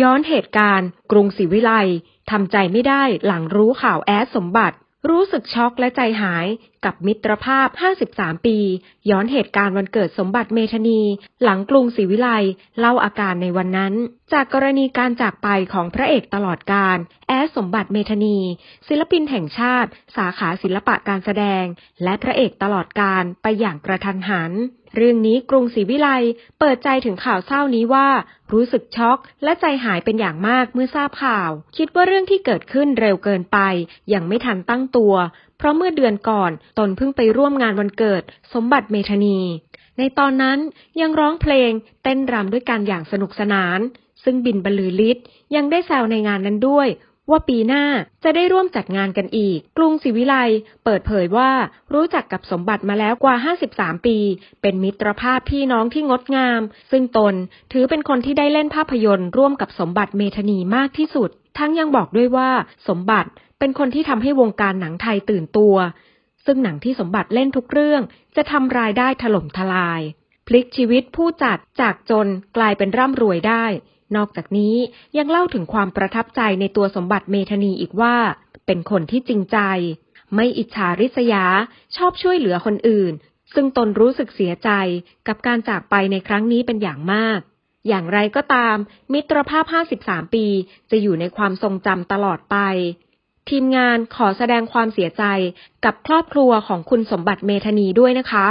ย้อนเหตุการณ์ กรุงศรีวิไลทำใจไม่ได้หลังรู้ข่าวแอดสมบัติ รู้สึกช็อกและใจหายกับมิตรภาพ 53 ปี ย้อนเหตุการณ์วันเกิดสมบัติเมธานี หลังกรุงศรีวิไลเล่าอาการในวันนั้น จากกรณีการจากไปของพระเอกตลอดการ สมบัติเมธานี ศิลปินแห่งชาติ สาขาศิลปะการแสดง และพระเอกตลอดการไปอย่างกระทันหัน เรื่องนี้กรุงศรีวิไลเปิดใจถึงข่าวเศร้านี้ว่า รู้สึกช็อก และใจหายเป็นอย่างมากเมื่อทราบข่าว คิดว่าเรื่องที่เกิดขึ้นเร็วเกินไป ยังไม่ทันตั้งตัว เพราะเมื่อเดือนก่อน ตนเพิ่งไปร่วมงานวันเกิด สมบัติเมธานี ในตอนนั้นยังร้องเพลง เต้นรำด้วยกันอย่างสนุกสนานซึ่งบินบรรลือฤทธิ์ยังได้แซวในงานนั้นด้วย ว่าปีหน้าจะได้ร่วมจัดงานกันอีก กรุงศรีวิไลเปิดเผยว่ารู้จักกับสมบัติมาแล้วกว่า 53 ปี เป็นมิตรภาพพี่น้องที่งดงาม ซึ่งตนถือเป็นคนที่ได้เล่นภาพยนตร์ร่วมกับสมบัติเมธานีมากที่สุด ทั้งยังบอกด้วยว่าสมบัติเป็นคนที่ทำให้วงการหนังไทยตื่นตัว ซึ่งหนังที่สมบัติเล่นทุกเรื่องจะทำรายได้ถล่มทลาย พลิกชีวิตผู้จัดจากจนกลายเป็นร่ำรวยได้ นอกจากนี้ยังเล่าถึงความประทับใจในตัวสมบัติเมธานีอีกว่า เป็นคนที่จริงใจ ไม่อิจฉาริษยา ชอบช่วยเหลือคนอื่น ซึ่งตนรู้สึกเสียใจกับการจากไปในครั้งนี้เป็นอย่างมาก อย่างไรก็ตาม มิตรภาพ 53 ปี จะอยู่ในความทรงจำตลอดไปทีมงานขอแสดงความเสียใจกับครอบครัวของคุณสมบัติเมธานีด้วยนะคะ